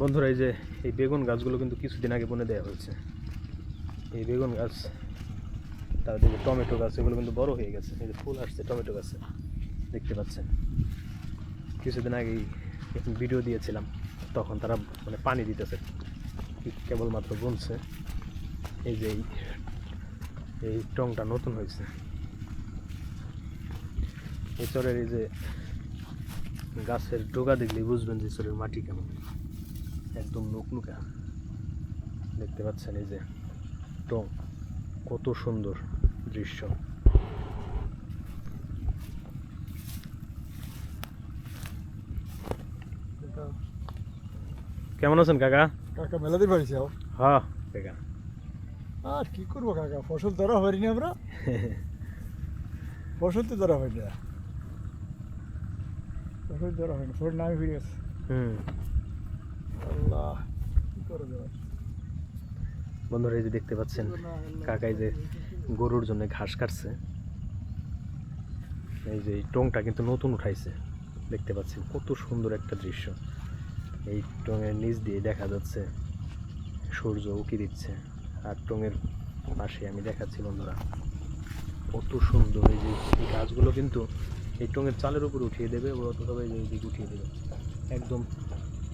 বন্ধুরা, এই যে এই বেগুন গাছগুলো কিন্তু কিছুদিন আগে বনে দেওয়া হয়েছে। এই বেগুন গাছ তারপরে টমেটো গাছ, এগুলো কিন্তু বড় হয়ে গেছে। এই যে ফুল আসছে টমেটো গাছে, দেখতে পাচ্ছেন? কিছুদিন আগেই ভিডিও দিয়েছিলাম, তখন তারা মানে পানি দিতেছে, কেবলমাত্র বুনছে। এই যে এই টংটা নতুন হয়েছে। এই চরের এই যে গাছের ডোগা দেখলেই বুঝবেন যে চরের মাটি কেমন। একদম নুকনুকা দেখতে পাচ্ছেন এই যে টং কত সুন্দর দৃশ্য। কেমন আছেন কাকা? কাকা মেলাতে পারিস হ্যাঁ কাকা। আর কি করব কাকা ফসল ধরা হয়নি আমরা। ফসল তো ধরা হয়নি। ফসল ধরা হয়নি ফসল নামে ফিরে গেছে। হুম। আল্লাহ। কি করে দেওয়া বন্ধুরা এই যে দেখতে পাচ্ছেন কাকাই যে গরুর জন্য ঘাস কাটছে। এই যে এই টংটা কিন্তু নতুন উঠাইছে। দেখতে পাচ্ছেন কত সুন্দর একটা দৃশ্য। এই টঙের নিচ দিয়ে দেখা যাচ্ছে সূর্য উকি দিচ্ছে। আর টঙের পাশে আমি দেখাচ্ছি বন্ধুরা কত সুন্দর এই যে এই গাছগুলো কিন্তু এই টঙের চালের উপর উঠিয়ে দেবে অথবা এই যে উঠিয়ে দেবে। একদম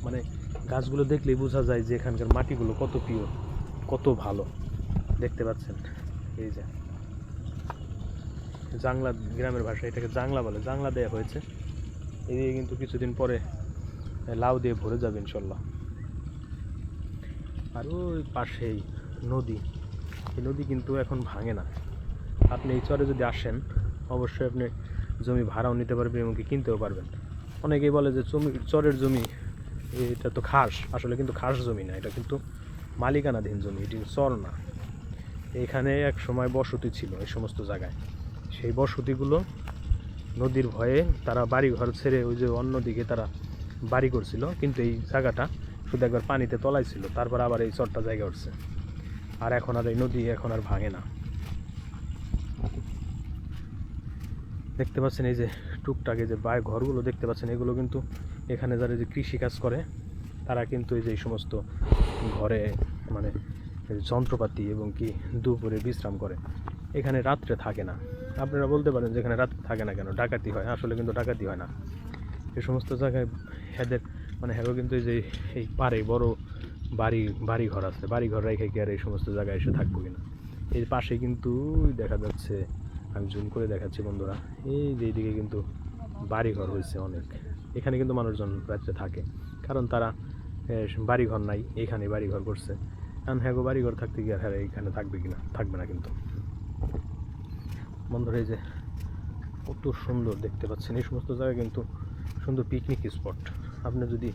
মানে গাছগুলো দেখলেই বোঝা যায় যে এখানকার মাটিগুলো কত পিওর কত ভালো। দেখতে পাচ্ছেন? এই যে। জাংলা, গ্রামের ভাষায় এটাকে জাংলা বলে। জাংলা দেওয়া হয়েছে। এদিকে কিন্তু কিছুদিন পরে লাউ দিয়ে ভরে যাবে ইনশাল্লাহ। আর ওই পাশেই নদী। এই নদী কিন্তু এখন ভাঙে না। আপনি এই চরে যদি আসেন, অবশ্যই আপনি জমি ভাড়াও নিতে পারবেন এমনকি কিনতেও পারবেন। অনেকেই বলে যে জমি চরের জমি এটা তো খাস, আসলে কিন্তু খাস জমি না, এটা কিন্তু মালিকানাধীন জমি, এটি চর না। এখানে এক সময় বসতি ছিল এই সমস্ত জায়গায়। সেই বসতিগুলো নদীর ভয়ে তারা বাড়ি ঘর ছেড়ে ওই যে অন্যদিকে তারা বাড়ি করছিল, কিন্তু এই জায়গাটা শুধু একবার পানিতে তলায় ছিল, তারপর আবার এই চরটা জায়গা উঠছে। আর এখন আর এই নদী এখন আর ভাঙে না। দেখতে পাচ্ছেন এই যে টুকটাক এই যে বায় ঘরগুলো দেখতে পাচ্ছেন, এগুলো কিন্তু এখানে যারা যে কৃষি কাজ করে, তারা কিন্তু এই যে এই সমস্ত ঘরে মানে যন্ত্রপাতি এবং কি দুপুরে বিশ্রাম করে। এখানে রাত্রে থাকে না। আপনারা বলতে পারেন যে এখানে রাত্রে থাকে না কেন? ডাকাতি হয়, আসলে কিন্তু ডাকাতি হয় না। এই সমস্ত জায়গায় এদের মানে হ্যাঁ কিন্তু এই যে এই পারে বড় বাড়ি বাড়ি ঘর আছে। বাড়ি ঘর রেখে কি আর এই সমস্ত জায়গায় এসে থাকব কিনা? এর পাশে কিন্তু দেখা যাচ্ছে আমি জুম করে দেখাচ্ছি বন্ধুরা। এই যে এইদিকে কিন্তু বাড়ি ঘর হয়েছে অনেক। এখানে কিন্তু মানুষজন রাত্রে থাকে। কারণ তারা বাড়ি ঘর নাই এইখানে বাড়ি ঘর করছে। কারণ হ্যাঁ গো বাড়ি ঘর থাকতে গিয়ে হ্যাঁ এইখানে থাকবে কিনা? থাকবে না কিন্তু। বন্ধুরা, এই যে কত সুন্দর দেখতে পাচ্ছেন। এই সমস্ত জায়গা কিন্তু সুন্দর পিকনিক স্পট আপনি যদি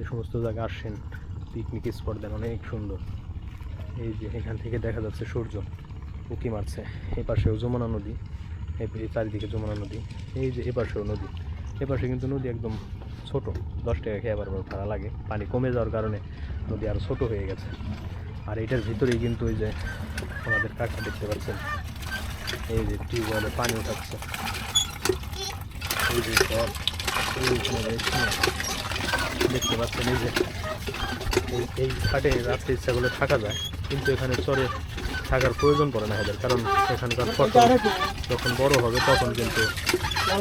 এই সমস্ত জায়গা আসেন পিকনিক স্পট দেন, অনেক সুন্দর। এই যে এখান থেকে দেখা যাচ্ছে সূর্য। উকি মারছে। এই পাশেও যমুনা নদী এই চারিদিকে যমুনা নদী। এই যে এ পাশেও নদী। এ পাশে কিন্তু নদী একদম ছোট। দশ টাকা খেয়ে আবার ভাড়া লাগে। পানি কমে যাওয়ার কারণে নদী আরও ছোট হয়ে গেছে। আর এটার ভিতরেই কিন্তু ওই যে আমাদের কাকা দেখতে পাচ্ছেন? এই যে টিউবওয়েলে পানি উঠাচ্ছে। এই যে। দেখতে পাচ্ছেন এই যে। এই ঘাটে রাত্রে ইচ্ছা করলে থাকা যায়, কিন্তু এখানে চরে থাকার প্রয়োজন পড়ে না এদের, কারণ এখানকার ফসল যখন বড় হবে তখন কিন্তু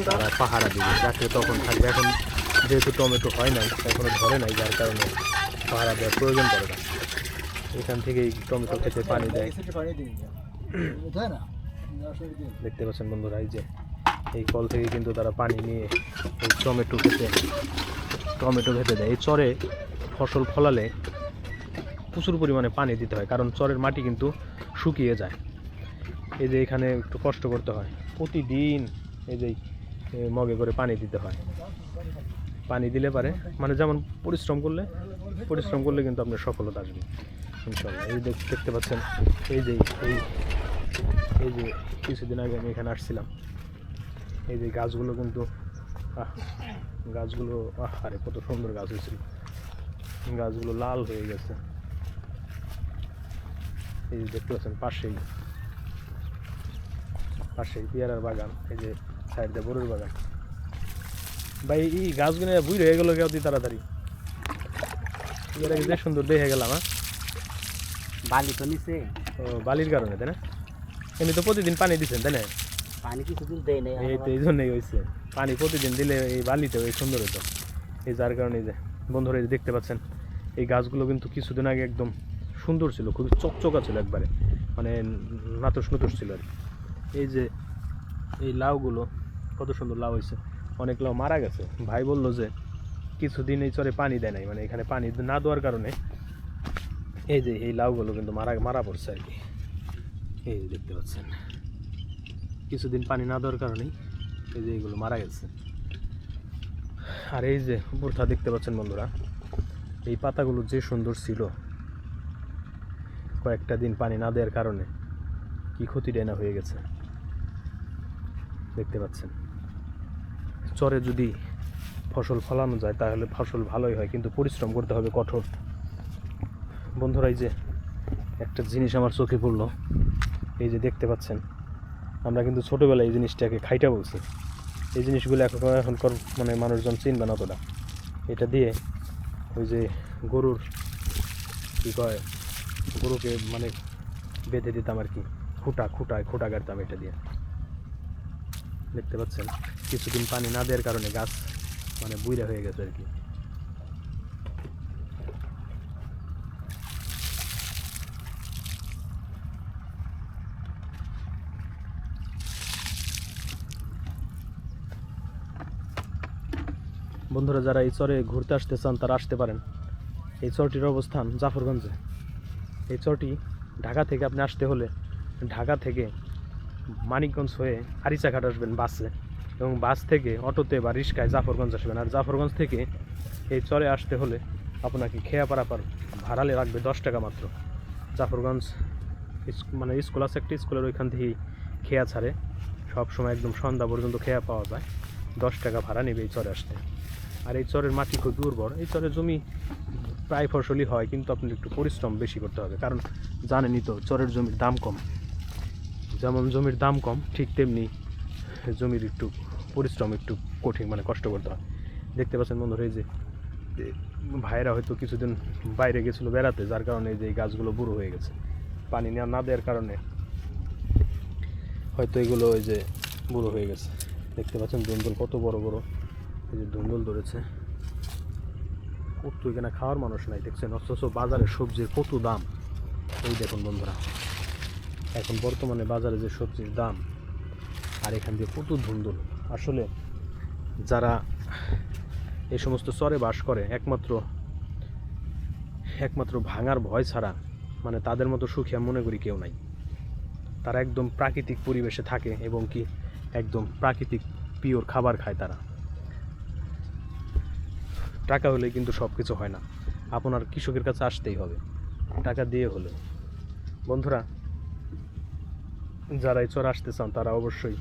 তারা পাহারা দিবে। যাকে তখন থাকবে। এখন যেহেতু টমেটো হয় নাই, এখনও ধরে নাই, যার কারণে পাহারা দেওয়ার প্রয়োজন পড়ে না। এখান থেকেই টমেটো খেতে পানি দেয়। দেখতে পাচ্ছেন বন্ধুরা, এই যে এই কল থেকে কিন্তু তারা পানি নিয়ে এই টমেটো খেতে টমেটো খেতে দেয়। এই চরে ফসল ফলালে প্রচুর পরিমাণে পানি দিতে হয়, কারণ চরের মাটি কিন্তু শুকিয়ে যায়। এই যে এখানে একটু কষ্ট করতে হয়। প্রতিদিন এই যে মগে করে পানি দিতে হয়। পানি দিলে পারে মানে যেমন পরিশ্রম করলে পরিশ্রম করলে কিন্তু আপনার সফলতা আসবে ইনশাল্লাহ এই দেখ- দেখতে পাচ্ছেন এই যে এই এই যে কিছুদিন আগে আমি এখানে আসছিলাম। এই যে গাছগুলো কিন্তু আহ, গাছগুলো আহ আরে কত সুন্দর গাছ হয়েছিল। গাছগুলো লাল হয়ে গেছে। এই যে দেখতে পাচ্ছেন পাশেই পাশেই পেয়ারার বাগান এই যে সাইডে বড়ুর বাগান। ভাই এই গাছগুলো বুঝ হয়ে গেল কেউ তাড়াতাড়ি। যে সুন্দর দেখে গেলাম হ্যাঁ? বালি তো নিচে ও বালির কারণে তাই না? এমনি তো প্রতিদিন পানি দিচ্ছেন তাই না? পানি কিছুদিন দেয় নাই এই তো এই জন্যই হয়েছে পানি প্রতিদিন দিলে এই বালিতে ওই সুন্দর হতো এই যার কারণে যে বন্ধুরা দেখতে পাচ্ছেন এই গাছগুলো কিন্তু কিছুদিন আগে একদম সুন্দর ছিল, খুবই চকচকা ছিল একবারে। মানে নাতুস নতুস ছিল আর। এই যে এই লাউগুলো, কত সুন্দর লাউ হয়েছে। অনেক লাউ মারা গেছে। ভাই বলল যে কিছুদিন এই চরে পানি দেয় নাই মানে এখানে পানি না দেওয়ার কারণে এই যে এই লাউগুলো কিন্তু মারা মারা পড়ছে আর কি। এই দেখতে পাচ্ছেন। কিছুদিন পানি না দেওয়ার কারণেই এই যে এইগুলো মারা গেছে। আর এই যে উপরটা দেখতে পাচ্ছেন বন্ধুরা, এই পাতাগুলো যে সুন্দর ছিল কয়েকটা দিন পানি না দেওয়ার কারণে কি ক্ষতিটাই না হয়ে গেছে? দেখতে পাচ্ছেন। চরে যদি ফসল ফলানো যায়, তাহলে ফসল ভালোই হয়, কিন্তু পরিশ্রম করতে হবে কঠোর। বন্ধুরা, এই যে একটা জিনিস আমার চোখে পড়ল। এই যে দেখতে পাচ্ছেন, আমরা কিন্তু ছোটোবেলায় এই জিনিসটাকে খাইটা বলছি। এই জিনিসগুলো এখন এখনকার মানে মানুষজন চিনবে না অতটা। এটা দিয়ে ওই যে গরুর কী কয় গরুকে মানে বেঁধে দিতাম আর কি। খুঁটা খুঁটায় খুঁটা গাড়তাম এটা দিয়ে। দেখতে পাচ্ছেন, কিছুদিন পানি না দেওয়ার কারণে গাছ মানে বুইরা হয়ে গেছে আর কি। বন্ধুরা, যারা এই চরে ঘুরতে আসতে চান, তারা আসতে পারেন। এই চরটির অবস্থান জাফরগঞ্জে। এই চরটি ঢাকা থেকে আপনি আসতে হলে ঢাকা থেকে মানিকগঞ্জ হয়ে আরিচাঘাট আসবেন বাসে এবং বাস থেকে অটোতে বা রিক্সায় জাফরগঞ্জ আসবেন। আর জাফরগঞ্জ থেকে এই চরে আসতে হলে আপনাকে খেয়া পারাপার ভাড়ালে লাগবে দশ টাকা মাত্র। জাফরগঞ্জ মানে স্কুল আছে একটা স্কুলের ওইখান থেকেই খেয়া ছাড়ে। সব সময় একদম সন্ধ্যা পর্যন্ত খেয়া পাওয়া যায়। দশ টাকা ভাড়া নেবে এই চরে আসতে। আর এই চরের মাটি খুব দুর্বল। এই চরের জমি প্রায় ফসলই হয়, কিন্তু আপনার একটু পরিশ্রম বেশি করতে হবে। কারণ জানেনই তো, চরের জমির দাম কম। যেমন জমির দাম কম, ঠিক তেমনি জমির একটু পরিশ্রম একটু কঠিন মানে কষ্ট করতে হয়। দেখতে পাচ্ছেন বন্ধুরা, এই যে ভাইরা হয়তো কিছুদিন বাইরে গেছিল বেড়াতে, যার কারণে এই যে গাছগুলো বুড়ো হয়ে গেছে। পানি নেওয়া না দেওয়ার কারণে হয়তো এগুলো ওই যে বুড়ো হয়ে গেছে। দেখতে পাচ্ছেন ধুন্দুল, কত বড় বড় এই যে ধুন্দুল ধরেছে। কত এখানে খাওয়ার মানুষ নাই, দেখছেন? অথচ বাজারে সবজির কত দাম। এই দেখুন বন্ধুরা, এখন বর্তমানে বাজারে যে সবজির দাম, আর এখান দিয়ে কত ধুন্দুল। আসলে যারা এই সমস্ত চরে বাস করে, একমাত্র একমাত্র ভাঙার ভয় ছাড়া মানে তাদের মতো সুখী আমি মনে করি কেউ নাই। তারা একদম প্রাকৃতিক পরিবেশে থাকে এবং কি একদম প্রাকৃতিক, পিওর খাবার খায় তারা। টাকা হলে কিন্তু সব কিছু হয় না। আপনার কৃষকের কাছে আসতেই হবে। টাকা দিয়ে হলে বন্ধুরা যারা এই চর আসতে চান, তারা অবশ্যই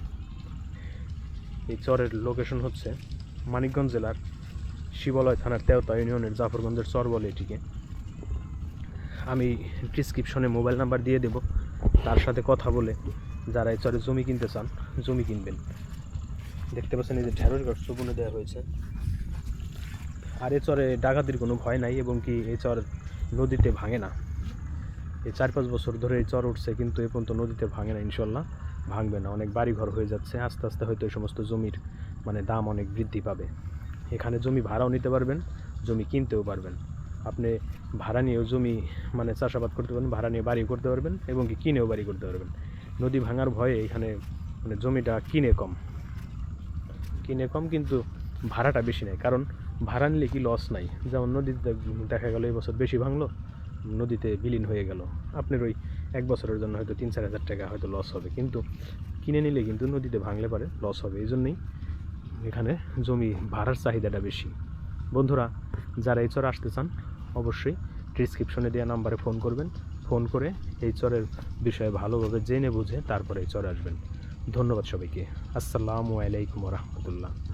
এই চরের লোকেশন হচ্ছে মানিকগঞ্জ জেলার শিবালয় থানার তেওতা ইউনিয়নের জাফরগঞ্জের চর বলে এটিকে। আমি ডিসক্রিপশনে মোবাইল নাম্বার দিয়ে দেব। তার সাথে কথা বলে যারা এই চরে জমি কিনতে চান, জমি কিনবেন। দেখতে পাচ্ছেন এই যে ঢেঁড়স গাছ চুবনে দেওয়া হয়েছে। আর এ চরে ডাকাতির কোনো ভয় নাই এবং কি এই চর নদীতে ভাঙে না। এই চার পাঁচ বছর ধরে এই চর উঠছে কিন্তু এ পর্যন্ত নদীতে ভাঙে না, ইনশাল্লাহ। ভাঙবে না। অনেক বাড়িঘর হয়ে যাচ্ছে। আস্তে আস্তে হয়তো এই সমস্ত জমির মানে দাম অনেক বৃদ্ধি পাবে। এখানে জমি ভাড়াও নিতে পারবেন, জমি কিনতেও পারবেন। আপনি ভাড়া নিয়েও জমি মানে চাষাবাদ করতে পারবেন, ভাড়া নিয়ে বাড়ি করতে পারবেন এবং কি কিনেও বাড়ি করতে পারবেন। নদী ভাঙার ভয়ে এখানে মানে জমিটা কিনে কম। কিনে কম কিন্তু ভাড়াটা বেশি নেয় কারণ ভাড়া নিলে কি লস নাই? যেমন নদীতে দেখা গেল এই বছর বেশি ভাঙলো, নদীতে বিলীন হয়ে গেল। আপনার ওই এক বছরের জন্য হয়তো তিন চার হাজার টাকা হয়তো লস হবে। কিন্তু কিনে নিলে কিন্তু নদীতে ভাঙলে পারে লস হবে। এই জন্যই এখানে জমি ভাড়ার চাহিদাটা বেশি। বন্ধুরা, যারা এই চর আসতে চান, অবশ্যই ডিসক্রিপশনে দেওয়া নাম্বারে ফোন করবেন। ফোন করে এই চরের বিষয়ে ভালোভাবে জেনে বুঝে তারপরে এই চরে আসবেন। ধন্যবাদ সবাইকে। আসসালামু আলাইকুম রহমতুল্লাহ।